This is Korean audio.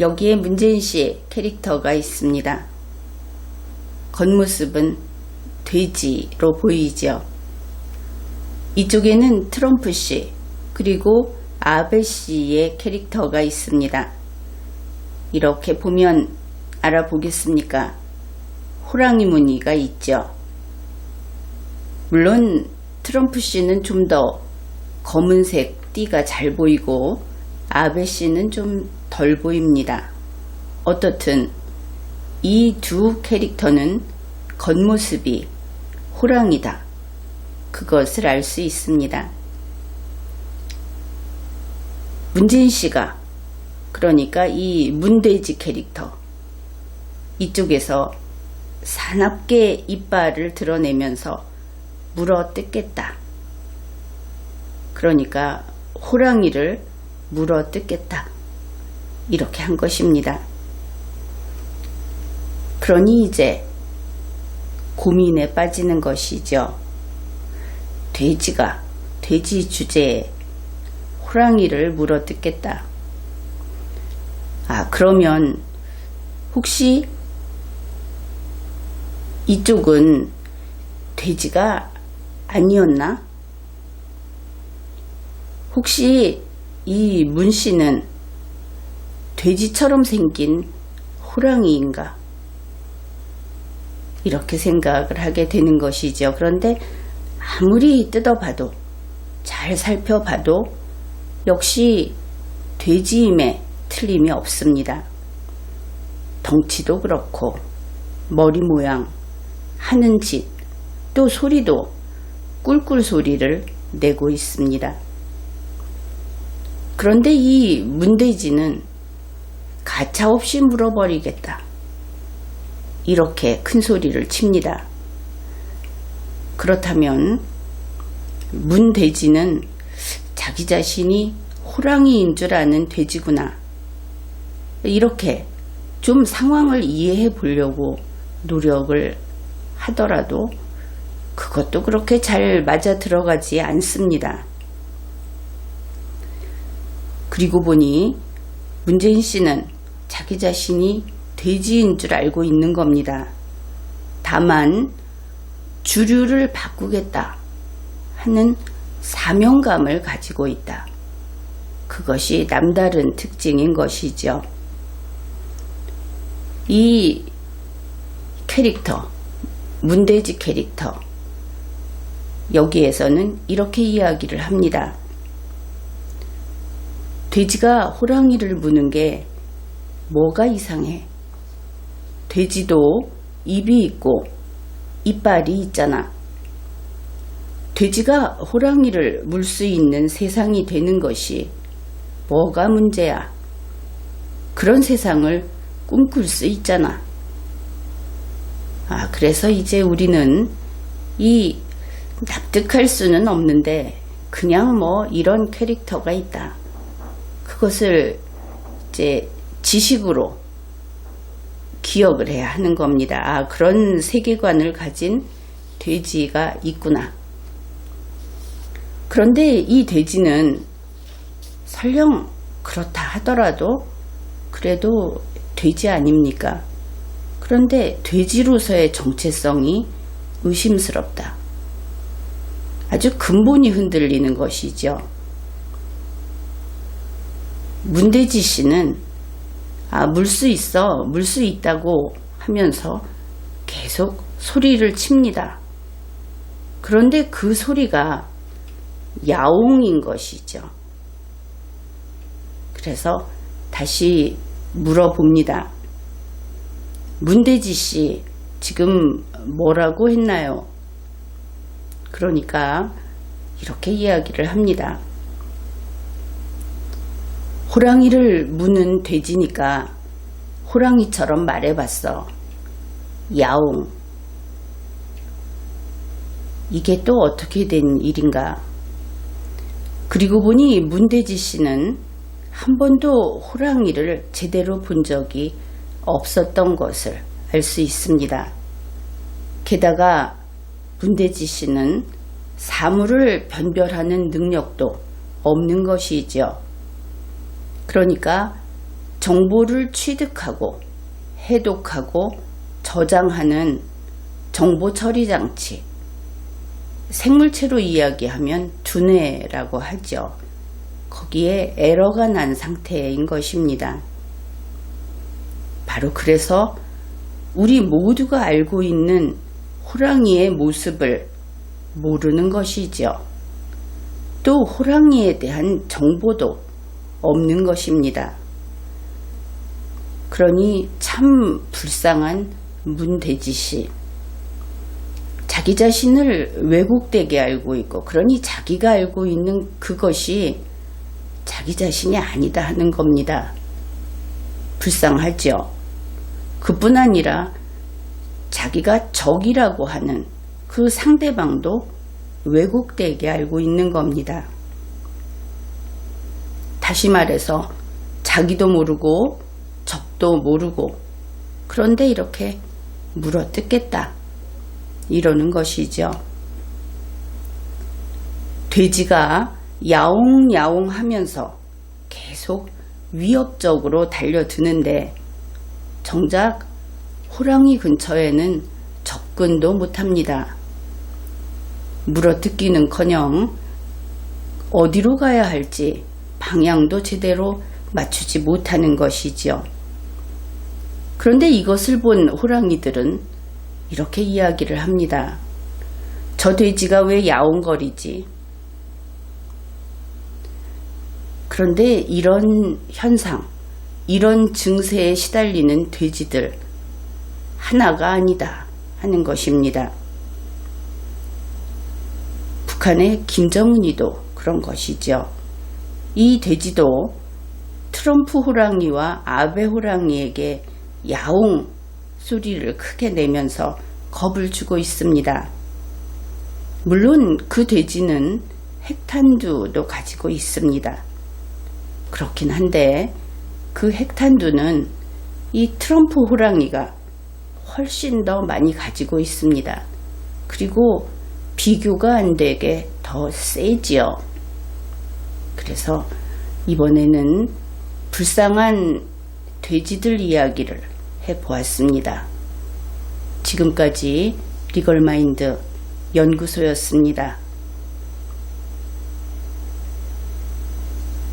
여기에 문재인 씨 캐릭터가 있습니다. 겉모습은 돼지로 보이죠. 이쪽에는 트럼프 씨, 그리고 아베 씨의 캐릭터가 있습니다. 이렇게 보면 알아보겠습니까? 호랑이 무늬가 있죠. 물론 트럼프 씨는 좀 더 검은색 띠가 잘 보이고 아베 씨는 좀 덜 보입니다. 어떻든 이 두 캐릭터는 겉모습이 호랑이다. 그것을 알 수 있습니다. 문재인 씨가 그러니까 이 문돼지 캐릭터 이쪽에서 사납게 이빨을 드러내면서 물어 뜯겠다. 그러니까 호랑이를 물어 뜯겠다. 이렇게 한 것입니다. 그러니 이제 고민에 빠지는 것이죠. 돼지가 돼지 주제에 호랑이를 물어 뜯겠다. 아, 그러면 혹시 이쪽은 돼지가 아니었나? 혹시 이 문씨는 돼지처럼 생긴 호랑이인가? 이렇게 생각을 하게 되는 것이죠. 그런데 아무리 뜯어봐도 잘 살펴봐도 역시 돼지임에 틀림이 없습니다. 덩치도 그렇고 머리 모양, 하는 짓, 또 소리도 꿀꿀 소리를 내고 있습니다. 그런데 이 문돼지는 가차없이 물어버리겠다. 이렇게 큰 소리를 칩니다. 그렇다면 문돼지는 자기 자신이 호랑이인 줄 아는 돼지구나. 이렇게 좀 상황을 이해해 보려고 노력을 하더라도 그것도 그렇게 잘 맞아 들어가지 않습니다. 그리고 보니 문재인 씨는 자기 자신이 돼지인 줄 알고 있는 겁니다. 다만 주류를 바꾸겠다 하는 사명감을 가지고 있다. 그것이 남다른 특징인 것이죠. 이 캐릭터, 문돼지 캐릭터, 여기에서는 이렇게 이야기를 합니다. 돼지가 호랑이를 무는 게 뭐가 이상해? 돼지도 입이 있고 이빨이 있잖아. 돼지가 호랑이를 물 수 있는 세상이 되는 것이 뭐가 문제야? 그런 세상을 꿈꿀 수 있잖아. 아, 그래서 이제 우리는 이 납득할 수는 없는데 그냥 뭐 이런 캐릭터가 있다. 그것을 이제 지식으로 기억을 해야 하는 겁니다. 아, 그런 세계관을 가진 돼지가 있구나. 그런데 이 돼지는 설령 그렇다 하더라도 그래도 돼지 아닙니까? 그런데 돼지로서의 정체성이 의심스럽다. 아주 근본이 흔들리는 것이죠. 문대지 씨는 아, 물 수 있어, 물 수 있다고 하면서 계속 소리를 칩니다. 그런데 그 소리가 야옹인 것이죠. 그래서 다시 물어봅니다. 문대지 씨, 지금 뭐라고 했나요? 그러니까 이렇게 이야기를 합니다. 호랑이를 무는 돼지니까 호랑이처럼 말해봤어. 야옹. 이게 또 어떻게 된 일인가? 그리고 보니 문대지 씨는 한 번도 호랑이를 제대로 본 적이 없었던 것을 알 수 있습니다. 게다가 문대지 씨는 사물을 변별하는 능력도 없는 것이죠. 그러니까 정보를 취득하고 해독하고 저장하는 정보 처리 장치. 생물체로 이야기하면 두뇌라고 하죠. 거기에 에러가 난 상태인 것입니다. 바로 그래서 우리 모두가 알고 있는 호랑이의 모습을 모르는 것이죠. 또 호랑이에 대한 정보도 없는 것입니다. 그러니 참 불쌍한 문대지 씨. 자기 자신을 왜곡되게 알고 있고, 그러니 자기가 알고 있는 그것이 자기 자신이 아니다 하는 겁니다. 불쌍하죠. 그뿐 아니라 자기가 적이라고 하는 그 상대방도 왜곡되게 알고 있는 겁니다. 다시 말해서 자기도 모르고 적도 모르고 그런데 이렇게 물어 뜯겠다. 이러는 것이죠. 돼지가 야옹야옹 하면서 계속 위협적으로 달려드는데 정작 호랑이 근처에는 접근도 못합니다. 물어뜯기는 커녕 어디로 가야 할지 방향도 제대로 맞추지 못하는 것이지요. 그런데 이것을 본 호랑이들은 이렇게 이야기를 합니다. 저 돼지가 왜 야옹거리지? 그런데 이런 현상, 이런 증세에 시달리는 돼지들 하나가 아니다 하는 것입니다. 북한의 김정은이도 그런 것이죠. 이 돼지도 트럼프 호랑이와 아베 호랑이에게 야옹 소리를 크게 내면서 겁을 주고 있습니다. 물론 그 돼지는 핵탄두도 가지고 있습니다. 그렇긴 한데 그 핵탄두는 이 트럼프 호랑이가 훨씬 더 많이 가지고 있습니다. 그리고 비교가 안 되게 더 세지요. 그래서 이번에는 불쌍한 돼지들 이야기를 해보았습니다. 지금까지 리걸마인드 연구소였습니다.